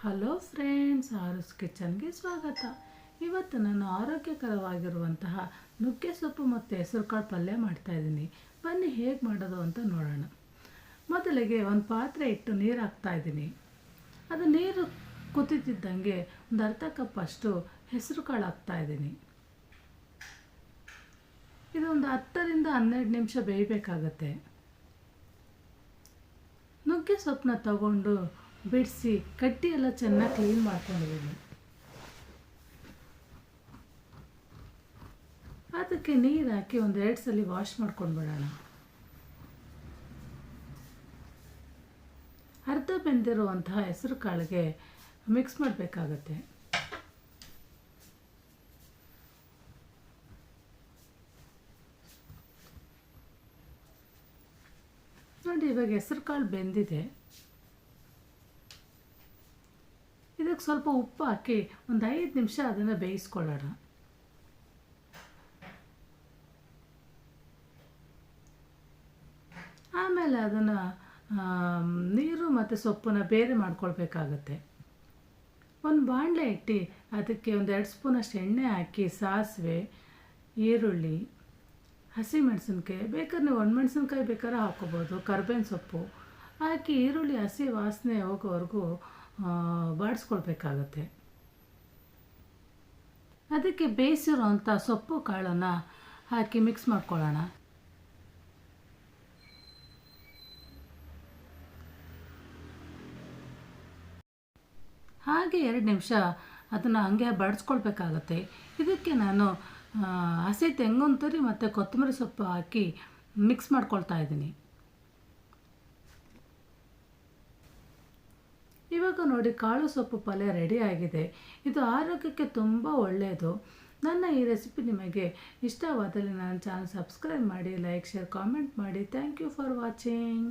Hello friends, ಆರುಸ್ ಕಿಚನ್ಗೆ ಸ್ವಾಗತ. ಇವತ್ತು ನಾನು ಆರೋಗ್ಯಕರವಾಗಿರುವಂತಹ ನುಗ್ಗೆ ಸೊಪ್ಪು ಮತ್ತು ಹೆಸರುಕಾಳು ಪಲ್ಯ ಮಾಡ್ತಾಯಿದ್ದೀನಿ ಬನ್ನಿ, ಹೇಗೆ ಮಾಡೋದು ಅಂತ ನೋಡೋಣ. ಮೊದಲಿಗೆ ಒಂದು ಪಾತ್ರೆ ಇಟ್ಟು ನೀರು ಹಾಕ್ತಾಯಿದ್ದೀನಿ ಅದು ನೀರು ಕುದೀತಿದ್ದಂಗೆ ಒಂದು ಅರ್ಧ ಕಪ್ ಅಷ್ಟು ಹೆಸರು ಕಾಳು ಹಾಕ್ತಾಯಿದ್ದೀನಿ ಇದೊಂದು ಹತ್ತರಿಂದ ಹನ್ನೆರಡು ನಿಮಿಷ ಬೇಯಬೇಕಾಗತ್ತೆ. ನುಗ್ಗೆ ಸೊಪ್ಪನ್ನ ತಗೊಂಡು ಬಿಡಿಸಿ, ಕಟ್ಟಿ ಎಲ್ಲ ಚೆನ್ನಾಗಿ ಕ್ಲೀನ್ ಮಾಡ್ಕೊಂಡಿದ್ದೀನಿ. ಅದಕ್ಕೆ ನೀರು ಹಾಕಿ ಒಂದು ಎರಡು ಸಲ ವಾಶ್ ಮಾಡ್ಕೊಂಡು ಬಿಡೋಣ. ಅರ್ಧ ಬೆಂದಿರುವಂತಹ ಹೆಸರು ಕಾಳಿಗೆ ಮಿಕ್ಸ್ ಮಾಡಬೇಕಾಗತ್ತೆ. ನೋಡಿ ಇವಾಗ ಹೆಸರು ಕಾಳು ಬೆಂದಿದೆ. ಇದಕ್ಕೆ ಸ್ವಲ್ಪ ಉಪ್ಪು ಹಾಕಿ ಒಂದು ಐದು ನಿಮಿಷ ಅದನ್ನು ಬೇಯಿಸ್ಕೊಳ್ಳೋಣ. ಆಮೇಲೆ ಅದನ್ನು ನೀರು ಮತ್ತು ಸೊಪ್ಪನ್ನ ಬೇರೆ ಮಾಡ್ಕೊಳ್ಬೇಕಾಗತ್ತೆ. ಒಂದು ಬಾಣಲೆ ಇಟ್ಟು ಅದಕ್ಕೆ ಒಂದು ಎರಡು ಸ್ಪೂನಷ್ಟು ಎಣ್ಣೆ ಹಾಕಿ ಸಾಸಿವೆ, ಈರುಳ್ಳಿ, ಹಸಿಮೆಣಸಿನ್ಕಾಯಿ, ಬೇಕಾದ್ರೆ ನೀವು ಒಣಮೆಣಸಿನ್ಕಾಯಿ ಬೇಕಾದ್ರೆ ಹಾಕ್ಕೋಬೋದು, ಕರ್ಬೇವಿನ ಸೊಪ್ಪು ಹಾಕಿ ಈರುಳ್ಳಿ, ಹಸಿ ವಾಸನೆ ಹೋಗೋವರೆಗೂ ಬಾಡಿಸ್ಕೊಳ್ಬೇಕಾಗತ್ತೆ. ಅದಕ್ಕೆ ಬೇಯಿಸಿರೋಂಥ ಸೊಪ್ಪು ಕಾಳನ್ನು ಹಾಕಿ ಮಿಕ್ಸ್ ಮಾಡ್ಕೊಳ್ಳೋಣ. ಹಾಗೆ ಎರಡು ನಿಮಿಷ ಅದನ್ನು ಹಂಗೆ ಬಡಿಸ್ಕೊಳ್ಬೇಕಾಗತ್ತೆ. ಇದಕ್ಕೆ ನಾನು ಹಸಿ ತೆಂಗಿನ ತುರಿ ಮತ್ತು ಕೊತ್ತಂಬರಿ ಸೊಪ್ಪು ಹಾಕಿ ಮಿಕ್ಸ್ ಮಾಡ್ಕೊಳ್ತಾ ಇದ್ದೀನಿ. ಇವಾಗ ನೋಡಿ ಕಾಳು ಸೊಪ್ಪು ಪಲ್ಯ ರೆಡಿ ಆಗಿದೆ. ಇದು ಆರೋಗ್ಯಕ್ಕೆ ತುಂಬ ಒಳ್ಳೆಯದು ನನ್ನ ಈ ರೆಸಿಪಿ ನಿಮಗೆ ಇಷ್ಟವಾದಲ್ಲಿ ನನ್ನ ಚಾನಲ್ ಸಬ್ಸ್ಕ್ರೈಬ್ ಮಾಡಿ ಲೈಕ್ ಶೇರ್ ಕಾಮೆಂಟ್ ಮಾಡಿ. Thank you for watching